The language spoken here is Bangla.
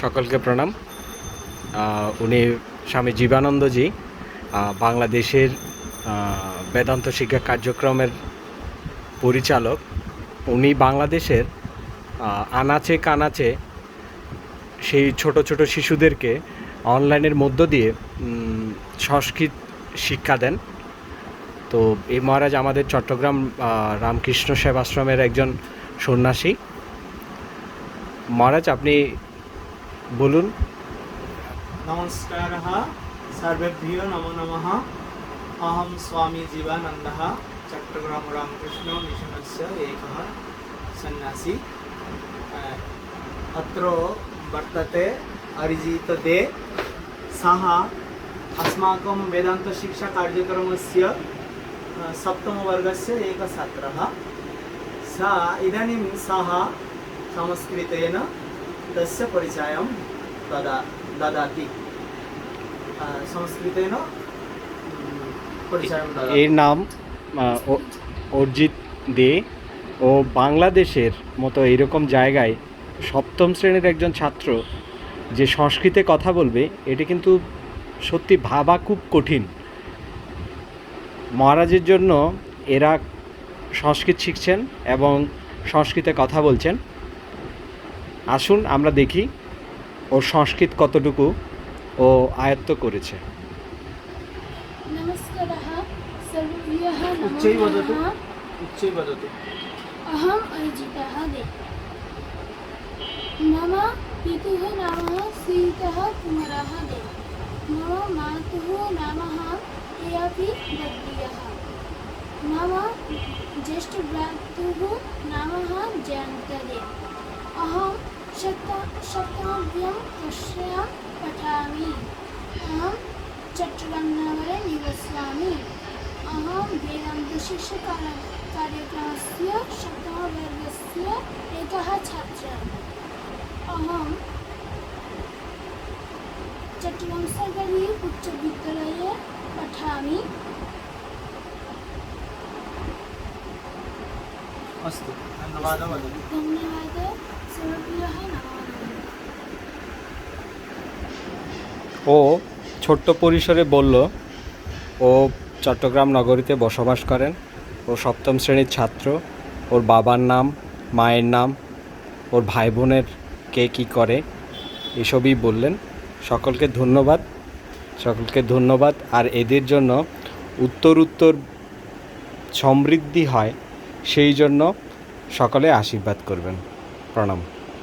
সকলকে প্রণাম। উনি স্বামী জীবানন্দজি বাংলাদেশের বেদান্ত শিক্ষা কার্যক্রমের পরিচালক। উনি বাংলাদেশের আনাচে কানাচে সেই ছোট ছোট শিশুদেরকে অনলাইনের মধ্য দিয়ে সংস্কৃত শিক্ষা দেন। তো এই মহারাজ আমাদের চট্টগ্রাম রামকৃষ্ণ সেবাশ্রমের একজন সন্ন্যাসী। মহারাজ, আপনি বলুন नमस्कारः सर्वेभ्यो नमो नमः अहं स्वामी जीवानन्दः चट्टग्रामरामकृष्णमिशनस्य एकः सन्न्यासी अ, अत्र वर्तते अरिजितदे सः अस्माकं वेदान्तशिक्षाकार्यक्रमस्य अ, सप्तमवर्गस्य एकः छात्रः सा इदानीं सः संस्कृतेन तस्य परिचयं ददा ददाति अ, संस्कृतेन mm, परिचयं ददाति এর নাম আহ, অ- অর্জিত দে ও বাংলাদেশের মতো এইরকম জায়গায় সপ্তম শ্রেণীর একজন ছাত্র যে সংস্কৃতে কথা বলবে এটা কিন্তু সত্যি ভাবা খুব কঠিন মহারাজের জন্য এরা সংস্কৃত শিখছেন এবং সংস্কৃতে কথা বলছেন আসুন আমরা দেখি ওর সংস্কৃত কতটুকু ও আয়ত্ত করেছে नमस्कारः सर्वेभ्यः नमो उच्चैः वदतु। नमः उच्चैः वदतु अहम् अरिजितः दे मम पितुः नाम सीतः कुमारः दे मम मातुः नाम एपि वर्गीयः मम ज्येष्ठभ्रातुः नाम जयन्तदे अहं सप्त सप्तमभ्यं कक्षायां पठामि अहं चट्टग्रामनगरे निवसामि अहं वेदान्तशिक्षाकार्यक्रमस्य सप्तमवर्गस्य एकः छात्रः अहं चट्टग्राम सर्वकारी उच्चविद्यालये पठामि अस्तु धन्यवादः वदतु धन्यवादः सर्वेभ्यः नमो नमः ও ছোট্ট পরিসরে বলল, ও চট্টগ্রাম নগরীতে বসবাস করেন। ও সপ্তম শ্রেণির ছাত্র। ওর বাবার নাম, মায়ের নাম, ওর ভাই বোনের কে কী করে, এসবই বললেন। সকলকে ধন্যবাদ। সকলকে ধন্যবাদ। আর এদের জন্য উত্তর উত্তর সমৃদ্ধি হয়, সেই জন্য সকলে আশীর্বাদ করবেন। প্রণাম